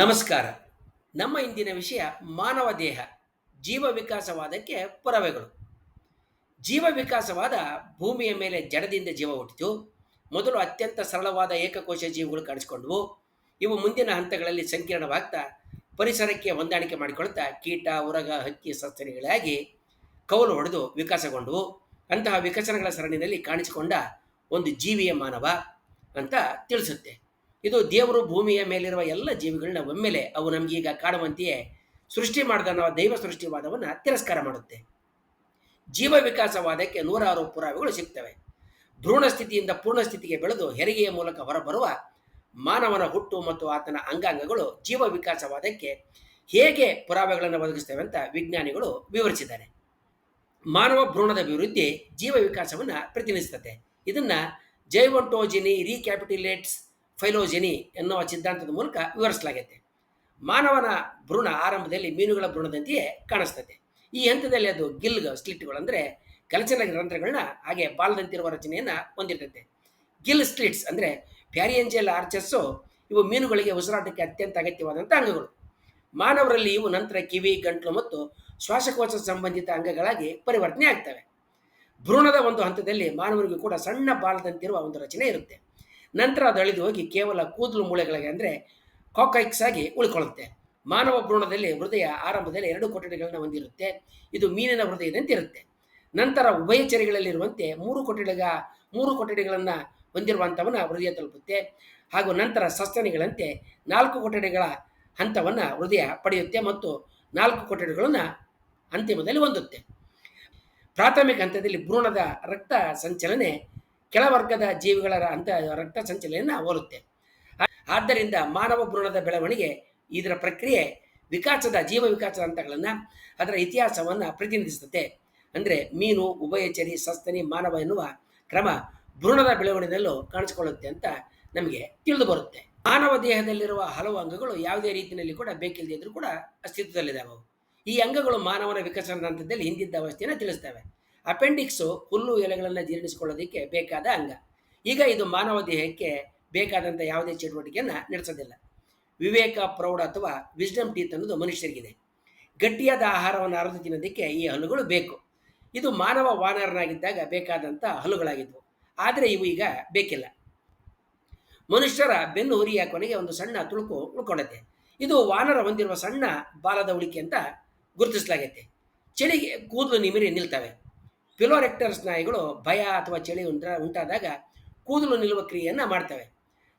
ನಮಸ್ಕಾರ. ನಮ್ಮ ಇಂದಿನ ವಿಷಯ ಮಾನವ ದೇಹ, ಜೀವ ವಿಕಾಸವಾದಕ್ಕೆ ಪುರಾವೆಗಳು. ಜೀವ ವಿಕಾಸವಾದ ಭೂಮಿಯ ಮೇಲೆ ಜಡದಿಂದ ಜೀವ ಹುಟ್ಟಿತು. ಮೊದಲು ಅತ್ಯಂತ ಸರಳವಾದ ಏಕಕೋಶ ಜೀವಿಗಳು ಕಾಣಿಸಿಕೊಂಡವು. ಇವು ಮುಂದಿನ ಹಂತಗಳಲ್ಲಿ ಸಂಕೀರ್ಣವಾಗ್ತಾ ಪರಿಸರಕ್ಕೆ ಹೊಂದಾಣಿಕೆ ಮಾಡಿಕೊಳ್ತಾ ಕೀಟ, ಉರಗ, ಹಕ್ಕಿ, ಸಸ್ತನಿಗಳಾಗಿ ಕೌಲು ಹೊಡೆದು ವಿಕಾಸಗೊಂಡವು. ಅಂತಹ ವಿಕಸನಗಳ ಸರಣಿನಲ್ಲಿ ಕಾಣಿಸಿಕೊಂಡ ಒಂದು ಜೀವಿಯ ಮಾನವ ಅಂತ ತಿಳಿಸುತ್ತೆ. ಇದು ದೇವರು ಭೂಮಿಯ ಮೇಲಿರುವ ಎಲ್ಲ ಜೀವಿಗಳನ್ನ ಒಮ್ಮೆಲೆ ಅವು ನಮಗೀಗ ಕಾಣುವಂತೆಯೇ ಸೃಷ್ಟಿ ಮಾಡಿದ ದೈವ ಸೃಷ್ಟಿವಾದವನ್ನು ತಿರಸ್ಕಾರ ಮಾಡುತ್ತೆ. ಜೀವ ವಿಕಾಸವಾದಕ್ಕೆ ನೂರಾರು ಪುರಾವೆಗಳು ಸಿಗ್ತವೆ. ಭ್ರೂಣ ಸ್ಥಿತಿಯಿಂದ ಪೂರ್ಣ ಸ್ಥಿತಿಗೆ ಬೆಳೆದು ಹೆರಿಗೆಯ ಮೂಲಕ ಹೊರಬರುವ ಮಾನವನ ಹುಟ್ಟು ಮತ್ತು ಆತನ ಅಂಗಾಂಗಗಳು ಜೀವ ವಿಕಾಸವಾದಕ್ಕೆ ಹೇಗೆ ಪುರಾವೆಗಳನ್ನು ಒದಗಿಸ್ತವೆ ಅಂತ ವಿಜ್ಞಾನಿಗಳು ವಿವರಿಸಿದ್ದಾರೆ. ಮಾನವ ಭ್ರೂಣದ ಅಭಿವೃದ್ಧಿ ಜೀವ ವಿಕಾಸವನ್ನು ಪ್ರತಿನಿಧಿಸುತ್ತದೆ ಇದನ್ನು ಜೈವಂಟೋಜಿನಿ ರೀಕ್ಯಾಪಿಟುಲೇಟ್ಸ್ ಫೈಲೋಜೆನಿ ಎನ್ನುವ ಸಿದ್ಧಾಂತದ ಮೂಲಕ ವಿವರಿಸಲಾಗೈತೆ. ಮಾನವನ ಭ್ರೂಣ ಆರಂಭದಲ್ಲಿ ಮೀನುಗಳ ಭ್ರೂಣದಂತೆಯೇ ಕಾಣಿಸ್ತದೆ ಈ ಹಂತದಲ್ಲಿ ಅದು ಗಿಲ್ ಸ್ಲಿಟ್ಗಳು ಅಂದರೆ ಕಲಚನ ರಂಧ್ರಗಳನ್ನ ಹಾಗೆ ಬಾಲದಂತಿರುವ ರಚನೆಯನ್ನು ಹೊಂದಿರ್ತದೆ ಗಿಲ್ ಸ್ಲಿಟ್ಸ್ ಅಂದರೆ ಪ್ಯಾರಿಯಂಜೆಲ್ ಆರ್ಚಸ್ಸು ಇವು ಮೀನುಗಳಿಗೆ ಉಸಿರಾಟಕ್ಕೆ ಅತ್ಯಂತ ಅಗತ್ಯವಾದಂಥ ಅಂಗಗಳು. ಮಾನವರಲ್ಲಿ ಇವು ನಂತರ ಕಿವಿ, ಗಂಟ್ಲು ಮತ್ತು ಶ್ವಾಸಕೋಶ ಸಂಬಂಧಿತ ಅಂಗಗಳಾಗಿ ಪರಿವರ್ತನೆ ಆಗ್ತವೆ ಭ್ರೂಣದ ಒಂದು ಹಂತದಲ್ಲಿ ಮಾನವರಿಗೂ ಕೂಡ ಸಣ್ಣ ಬಾಲದಂತಿರುವ ಒಂದು ರಚನೆ ಇರುತ್ತೆ. ನಂತರ ಅದು ಅಳಿದು ಹೋಗಿ ಕೇವಲ ಕೂದಲು ಮೂಳೆಗಳಿಗೆ ಅಂದರೆ ಕಾಕೈಕ್ಸ್ ಆಗಿ ಉಳ್ಕೊಳ್ಳುತ್ತೆ. ಮಾನವ ಭ್ರೂಣದಲ್ಲಿ ಹೃದಯ ಆರಂಭದಲ್ಲಿ ಎರಡು ಕೊಠಡಿಗಳನ್ನು ಹೊಂದಿರುತ್ತೆ. ಇದು ಮೀನಿನ ಹೃದಯದಂತೆ ಇರುತ್ತೆ ನಂತರ ಉಭಯಚರಿಗಳಲ್ಲಿರುವಂತೆ ಮೂರು ಕೊಠಡಿಗ, ಮೂರು ಕೊಠಡಿಗಳನ್ನು ಹೊಂದಿರುವಂಥವನ್ನ ಹೃದಯ ತಲುಪುತ್ತೆ. ಹಾಗೂ ನಂತರ ಸಸ್ತನಿಗಳಂತೆ ನಾಲ್ಕು ಕೊಠಡಿಗಳ ಹಂತವನ್ನು ಹೃದಯ ಪಡೆಯುತ್ತೆ ಮತ್ತು ನಾಲ್ಕು ಕೊಠಡಿಗಳನ್ನು ಅಂತಿಮದಲ್ಲಿ ಹೊಂದುತ್ತೆ. ಪ್ರಾಥಮಿಕ ಹಂತದಲ್ಲಿ ಭ್ರೂಣದ ರಕ್ತ ಸಂಚಲನೆ ಕೆಳವರ್ಗದ ಜೀವಿಗಳ ಅಂತ ರಕ್ತ ಸಂಚಲನೆಯನ್ನು ಹೋಲುತ್ತೆ. ಆದ್ದರಿಂದ ಮಾನವ ಭ್ರೂಣದ ಬೆಳವಣಿಗೆ ಇದರ ಪ್ರಕ್ರಿಯೆ ವಿಕಾಸದ ಜೀವ ವಿಕಾಸದ ಹಂತಗಳನ್ನು ಅದರ ಇತಿಹಾಸವನ್ನು ಪ್ರತಿನಿಧಿಸುತ್ತೆ. ಅಂದರೆ ಮೀನು ಉಭಯಚರಿ ಸಸ್ತನಿ, ಮಾನವ ಎನ್ನುವ ಕ್ರಮ ಭ್ರೂಣದ ಬೆಳವಣಿಗೆಯಲ್ಲೂ ಕಾಣಿಸಿಕೊಳ್ಳುತ್ತೆ ಅಂತ ನಮಗೆ ತಿಳಿದು ಬರುತ್ತೆ. ಮಾನವ ದೇಹದಲ್ಲಿರುವ ಹಲವು ಅಂಗಗಳು ಯಾವುದೇ ರೀತಿಯಲ್ಲಿ ಕೂಡ ಬೇಕಿಲ್ಲದೆ ಇದ್ರೂ ಕೂಡ ಅಸ್ತಿತ್ವದಲ್ಲಿದ್ದಾವೆ ಈ ಅಂಗಗಳು ಮಾನವನ ವಿಕಸನದ ಹಂತದಲ್ಲಿ ಹಿಂದಿದ್ದ ಅವಸ್ಥೆಯನ್ನು ತಿಳಿಸ್ತವೆ. ಅಪೆಂಡಿಕ್ಸು ಹುಲ್ಲು ಎಲೆಗಳನ್ನು ಜೀರ್ಣಿಸಿಕೊಳ್ಳೋದಕ್ಕೆ ಬೇಕಾದ ಅಂಗ. ಈಗ ಇದು ಮಾನವ ದೇಹಕ್ಕೆ ಬೇಕಾದಂಥ ಯಾವುದೇ ಚಟುವಟಿಕೆಯನ್ನು ನಡೆಸೋದಿಲ್ಲ. ವಿವೇಕ, ಪ್ರೌಢ ಅಥವಾ ವಿಸ್ಡಮ್ ಟೀತ್ ಅನ್ನೋದು ಮನುಷ್ಯರಿಗಿದೆ. ಗಟ್ಟಿಯಾದ ಆಹಾರವನ್ನು ಅರದು ತಿನ್ನೋದಕ್ಕೆ ಈ ಹಲ್ಲುಗಳು ಬೇಕು. ಇದು ಮಾನವ ವಾನರನಾಗಿದ್ದಾಗ ಬೇಕಾದಂಥ ಹಲ್ಲುಗಳಾಗಿದ್ವು. ಆದರೆ ಇವು ಈಗ ಬೇಕಿಲ್ಲ. ಮನುಷ್ಯರ ಬೆನ್ನು ಹುರಿಯ ಕೊನೆಗೆ ಒಂದು ಸಣ್ಣ ತುಳುಕು ಉಳ್ಕೊಂಡೈತೆ. ಇದು ವಾನರ ಹೊಂದಿರುವ ಸಣ್ಣ ಬಾಲದ ಉಳಿಕೆ ಅಂತ ಗುರುತಿಸಲಾಗೈತೆ. ಚಳಿಗೆ ಕೂದಲು ನಿಮಿರಿ ನಿಲ್ತವೆ. ಪಿಲೋರೆಕ್ಟರ್ ಸ್ನಾಯುಗಳು ಭಯ ಅಥವಾ ಚಳಿ ಉಂಟ, ಉಂಟಾದಾಗ ಕೂದಲು ನಿಲ್ಲುವ ಕ್ರಿಯೆಯನ್ನು ಮಾಡ್ತವೆ.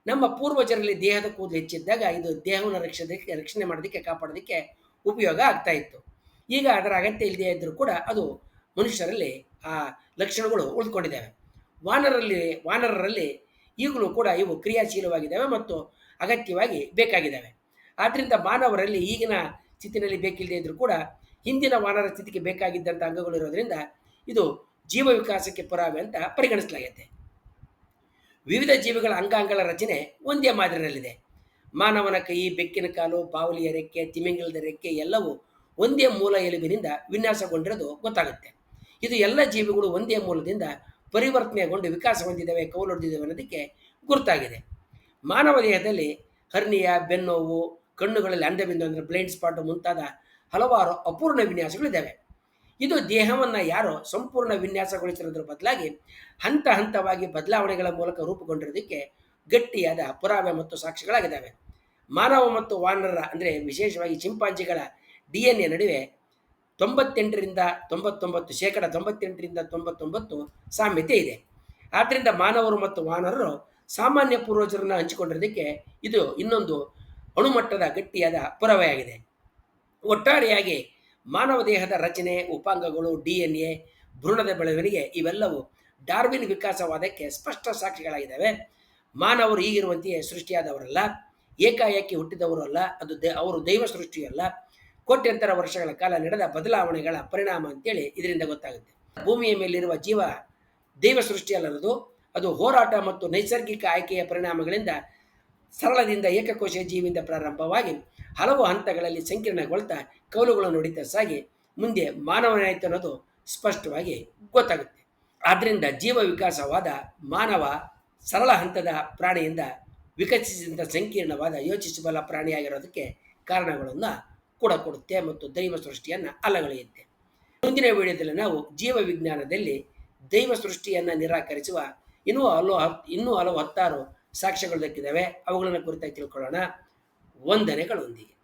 ನಮ್ಮ ಪೂರ್ವಜರಲ್ಲಿ ದೇಹದ ಕೂದಲು ಹೆಚ್ಚಿದ್ದಾಗ ಇದು ದೇಹವನ್ನು ರಕ್ಷದಕ್ಕೆ ರಕ್ಷಣೆ ಮಾಡೋದಕ್ಕೆ, ಕಾಪಾಡೋದಕ್ಕೆ ಉಪಯೋಗ ಆಗ್ತಾ ಇತ್ತು. ಈಗ ಅದರ ಅಗತ್ಯ ಇಲ್ಲದೆ ಇದ್ದರೂ ಕೂಡ ಅದು ಮನುಷ್ಯರಲ್ಲಿ ಆ ಲಕ್ಷಣಗಳು ಉಳ್ಕೊಂಡಿದ್ದಾವೆ ವಾನರಲ್ಲಿ, ವಾನರರಲ್ಲಿ ಈಗಲೂ ಕೂಡ ಇವು ಕ್ರಿಯಾಶೀಲವಾಗಿದ್ದಾವೆ ಮತ್ತು ಅಗತ್ಯವಾಗಿ ಬೇಕಾಗಿದ್ದಾವೆ. ಆದ್ದರಿಂದ ಮಾನವರಲ್ಲಿ ಈಗಿನ ಸ್ಥಿತಿನಲ್ಲಿ ಬೇಕಿಲ್ಲದೆ ಇದ್ದರೂ ಕೂಡ ಹಿಂದಿನ ವಾನರ ಸ್ಥಿತಿಗೆ ಬೇಕಾಗಿದ್ದಂಥ ಅಂಗಗಳು ಇರೋದ್ರಿಂದ ಇದು ಜೀವ ವಿಕಾಸಕ್ಕೆ ಪುರಾವೆ ಅಂತ ಪರಿಗಣಿಸಲಾಗುತ್ತೆ ವಿವಿಧ ಜೀವಿಗಳ ಅಂಗಾಂಗಗಳ ರಚನೆ ಒಂದೇ ಮಾದರಿನಲ್ಲಿದೆ ಮಾನವನ ಕೈ, ಬೆಕ್ಕಿನ ಕಾಲು, ಬಾವಲಿಯ ರೆಕ್ಕೆ, ತಿಮಿಂಗಲದ ರೆಕ್ಕೆ ಎಲ್ಲವೂ ಒಂದೇ ಮೂಲ ಎಲುಬಿನಿಂದ ವಿನ್ಯಾಸಗೊಂಡಿರೋದು ಗೊತ್ತಾಗುತ್ತೆ. ಇದು ಎಲ್ಲ ಜೀವಿಗಳು ಒಂದೇ ಮೂಲದಿಂದ ಪರಿವರ್ತನೆಗೊಂಡು ವಿಕಾಸ ಹೊಂದಿದ್ದಾವೆ ಕೌಲೊಡೆದಿದ್ದಾವೆ ಅನ್ನೋದಕ್ಕೆ ಗುರುತಾಗಿದೆ. ಮಾನವ ದೇಹದಲ್ಲಿ ಹರ್ನಿಯ, ಬೆನ್ನೋವು, ಕಣ್ಣುಗಳಲ್ಲಿ ಅಂದವಿಂದು ಅಂದರೆ ಬ್ಲೈಂಡ್ ಸ್ಪಾಟ್ ಮುಂತಾದ ಹಲವಾರು ಅಪೂರ್ಣ ವಿನ್ಯಾಸಗಳಿದ್ದಾವೆ. ಇದು ದೇಹವನ್ನು ಯಾರೋ ಸಂಪೂರ್ಣ ವಿನ್ಯಾಸಗೊಳಿಸಿರೋದ್ರ ಬದಲಾಗಿ ಹಂತ ಹಂತವಾಗಿ ಬದಲಾವಣೆಗಳ ಮೂಲಕ ರೂಪುಗೊಂಡಿರೋದಕ್ಕೆ ಗಟ್ಟಿಯಾದ ಪುರಾವೆ ಮತ್ತು ಸಾಕ್ಷಿಗಳಾಗಿದ್ದಾವೆ. ಮಾನವ ಮತ್ತು ವಾನರ ಅಂದರೆ ವಿಶೇಷವಾಗಿ ಚಿಂಪಾಂಜಿಗಳ ಡಿ ಎನ್ ಎ ನಡುವೆ ತೊಂಬತ್ತೆಂಟರಿಂದ ತೊಂಬತ್ತೊಂಬತ್ತು, ಶೇಕಡ ತೊಂಬತ್ತೆಂಟರಿಂದ ತೊಂಬತ್ತೊಂಬತ್ತು ಸಾಮ್ಯತೆ ಇದೆ. ಆದ್ದರಿಂದ ಮಾನವರು ಮತ್ತು ವಾನರರು ಸಾಮಾನ್ಯ ಪೂರ್ವಜರನ್ನು ಹಂಚಿಕೊಂಡಿರೋದಕ್ಕೆ ಇದು ಇನ್ನೊಂದು ಅಣುಮಟ್ಟದ ಗಟ್ಟಿಯಾದ ಪುರಾವೆಯಾಗಿದೆ. ಒಟ್ಟಾರೆಯಾಗಿ ಮಾನವ ದೇಹದ ರಚನೆ, ಉಪಾಂಗಗಳು ಡಿ ಎನ್ ಎ ಭ್ರೂಣದ ಬೆಳವಣಿಗೆ ಇವೆಲ್ಲವೂ ಡಾರ್ವಿನ್ ವಿಕಾಸವಾದಕ್ಕೆ ಸ್ಪಷ್ಟ ಸಾಕ್ಷಿಗಳಾಗಿದ್ದಾವೆ. ಮಾನವರು ಈಗಿರುವಂತೆಯೇ ಸೃಷ್ಟಿಯಾದವರಲ್ಲ, ಏಕಾಏಕಿ ಹುಟ್ಟಿದವರು ಅಲ್ಲ, ಅದು ದೇ, ಅವರು ದೈವ ಸೃಷ್ಟಿಯಲ್ಲ. ಕೋಟ್ಯಂತರ ವರ್ಷಗಳ ಕಾಲ ನಡೆದ ಬದಲಾವಣೆಗಳ ಪರಿಣಾಮ ಅಂತೇಳಿ ಇದರಿಂದ ಗೊತ್ತಾಗುತ್ತೆ. ಭೂಮಿಯ ಮೇಲಿರುವ ಜೀವ ದೈವ ಸೃಷ್ಟಿಯಲ್ಲದು ಅದು ಹೋರಾಟ ಮತ್ತು ನೈಸರ್ಗಿಕ ಆಯ್ಕೆಯ ಪರಿಣಾಮಗಳಿಂದ ಸರಳದಿಂದ ಏಕಕೋಶ ಜೀವಿಯಿಂದ ಪ್ರಾರಂಭವಾಗಿ ಹಲವು ಹಂತಗಳಲ್ಲಿ ಸಂಕೀರ್ಣಗೊಳ್ತಾ ಕೌಲುಗಳನ್ನು ಹೊಡಿತಾ ಸಾಗಿ ಮುಂದೆ ಮಾನವನಾಯಿತು ಅನ್ನೋದು ಸ್ಪಷ್ಟವಾಗಿ ಗೊತ್ತಾಗುತ್ತೆ. ಆದ್ದರಿಂದ ಜೀವ ವಿಕಾಸವಾದ ಮಾನವ ಸರಳ ಹಂತದ ಪ್ರಾಣಿಯಿಂದ ವಿಕಸಿಸಿದಂಥ ಸಂಕೀರ್ಣವಾದ ಯೋಚಿಸಬಲ್ಲ ಪ್ರಾಣಿಯಾಗಿರೋದಕ್ಕೆ ಕಾರಣಗಳನ್ನು ಕೂಡ ಕೊಡುತ್ತೆ ಮತ್ತು ದೈವ ಸೃಷ್ಟಿಯನ್ನು ಅಲ್ಲಗಳೆಯುತ್ತೆ. ಮುಂದಿನ ವಿಡಿಯೋದಲ್ಲಿ ನಾವು ಜೀವ ವಿಜ್ಞಾನದಲ್ಲಿ ದೈವ ಸೃಷ್ಟಿಯನ್ನು ನಿರಾಕರಿಸುವ ಇನ್ನೂ ಹಲವು ಹತ್ ಇನ್ನೂ ಹಲವು ಹತ್ತಾರು ಸಾಕ್ಷ್ಯಗಳು ದಕ್ಕಿದ್ದಾವೆ. ಅವುಗಳನ್ನು ಕುರಿತಾಗಿ ತಿಳ್ಕೊಳ್ಳೋಣ. ವಂದನೆಗಳೊಂದಿಗೆ